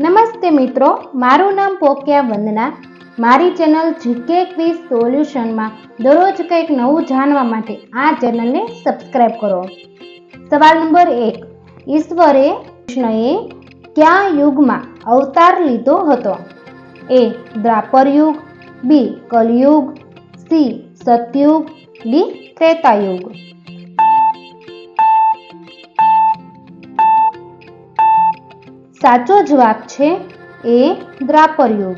નમસ્તે મિત્રો, મારું નામ પોક્યા વંદના. મારી ચેનલ જીકે ક્વિઝ સોલ્યુશનમાં દરરોજ કંઈક નવું જાણવા માટે આ ચેનલને સબસ્ક્રાઇબ કરો. સવાલ નંબર એક. ઈશ્વરે કૃષ્ણએ કયા યુગમાં અવતાર લીધો હતો? A. Dwapar Yug B. Kalyug, C. Satyug, D. Tretayug. સાચો જવાબ છે એ દ્રાપરયુગ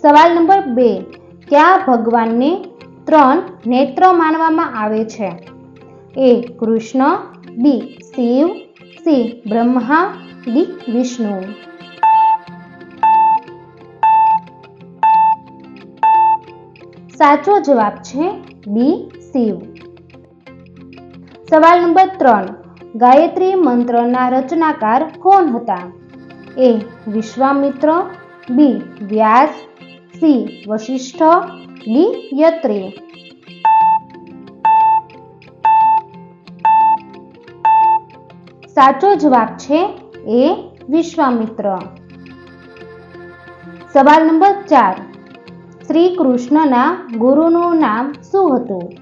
સવાલ નંબર બે, ક્યાં ભગવાનને ત્રણ નેત્ર માનવામાં આવે છે? A, Krishna, B, Shiv, C, Brahma, D, Vishnu. સાચો જવાબ છે બી, શિવ. સવાલ નંબર ત્રણ ગાયત્રી મંત્રના રચનાકાર કોણ હતા? A Vishwamitra, B Vyas, C Vashishtha, D યત્રી. સાચો જવાબ છે એ વિશ્વામિત્ર. સવાલ નંબર ચાર. શ્રી કૃષ્ણના ગુરુનું નામ શું હતું?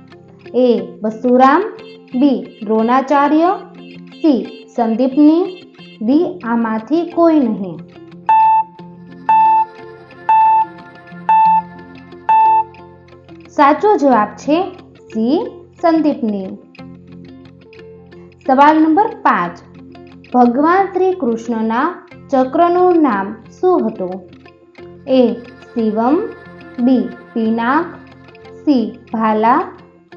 A બસુરામ, B Dronacharya C Sandipani D આમાંથી કોઈ નહીં. સાચો જવાબ છે સી, સંદીપની. સવાલ નંબર પાંચ. ભગવાન શ્રી કૃષ્ણના ચક્રનું નામ શું હતું? A, Shivam, B, Pinak, C, ભાલા,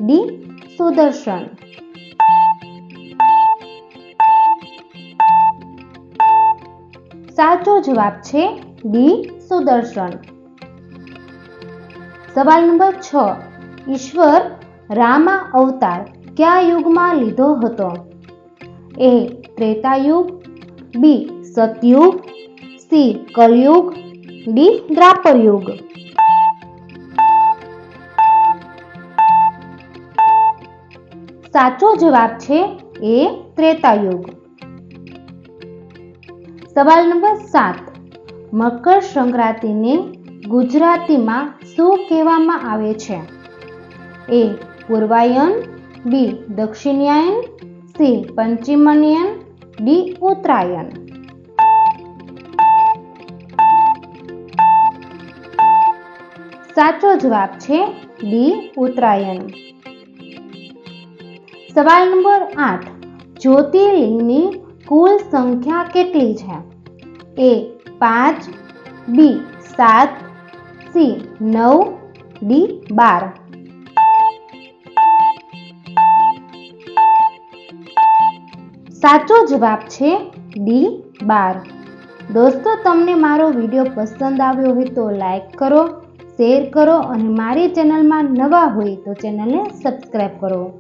D, Sudarshan. જવાબ છે ડી, સુદર્શન. સવાલ નંબર છ. ઈશ્વર રામા અવતાર કયા યુગમાં લીધો હતો? A, Tretayug, B, Satyug, C, Kalyug, D Dwapar Yug સાચો જવાબ છે એ, ત્રેતાયુગ. સવાલ નંબર સાત. મકર સંક્રાંતિને ગુજરાતીમાં શું કહેવામાં આવે છે? એ. પૂર્વાયન. બી. દક્ષિણાયન. સી. પંચિમન્યન ડી. ઉત્તરાયણ. સાચો જવાબ છે ડી. ઉત્તરાયણ. સવાલ નંબર આઠ. જ્યોતિર્લિંગની કુલ સંખ્યા કેટલી છે? એ પાંચ બી સાત સી નવ ડી બાર. સાચો જવાબ છે ડી બાર. દોસ્તો, તમને મારો વીડિયો પસંદ આવ્યો હોય તો લાઈક કરો, શેર કરો અને મારી ચેનલમાં નવા હોય તો ચેનલને સબસ્ક્રાઈબ કરો.